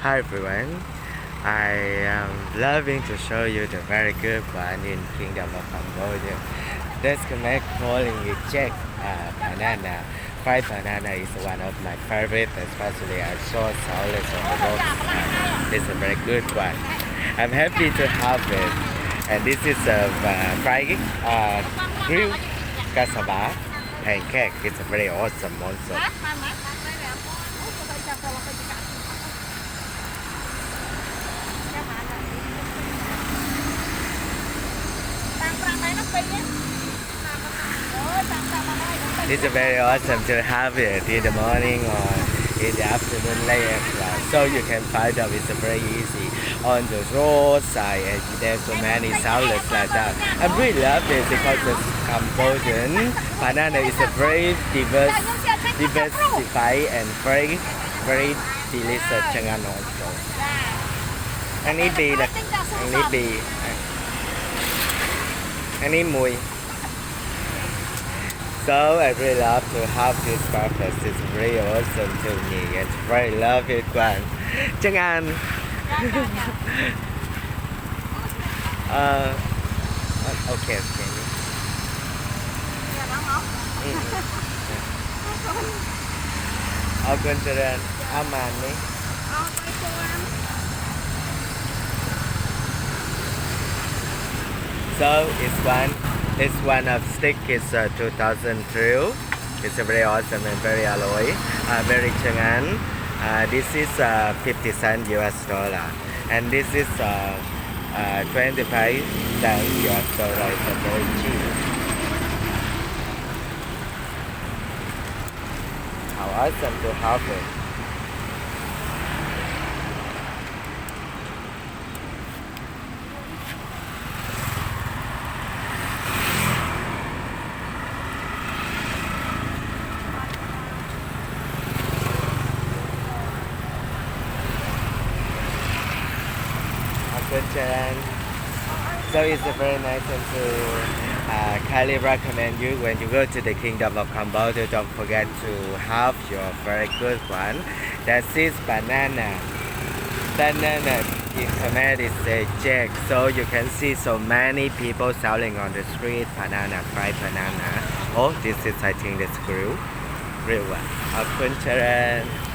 Hi everyone. I am loving to show you the very good one in Kingdom of Cambodia. This connect calling it Jack uh, banana. Fried banana is one of my favorite, especially I saw solid on the. Uh, it's a very good one. I'm happy to have it. And this is a uh, fried uh, grilled cassava pancake. It's a very awesome also. It's very awesome to have it in the morning or in the afternoon late so you can find it. it's very easy on the roadside and there's so many outlets like that. I really love it because the Cambodian. Banana is a very diverse diversified and very very delicious ចឹងអានោះចូលអានេះ B អានេះ B any Imui. So I really love to have this breakfast. It's really awesome to me. It's very lovely it, Quan. An. uh, okay, okay. Ở kênh Trần, Aman đi. Ờ, quay cô anh. So it's one, it's one of stick. is uh, 2002. It's a very awesome and very alloy, uh, very changan. Uh, this is uh, 50 cent US dollar, and this is uh, uh, 25 cent US dollar. It's very cheap. How awesome to have it. Chan. So it's a very nice and to uh, highly recommend you when you go to the Kingdom of Cambodia. Don't forget to have your very good one. That is banana. Banana in Khmer is a jack. So you can see so many people selling on the street banana, fried banana. Oh, this is I think the screw. Real one. Charan.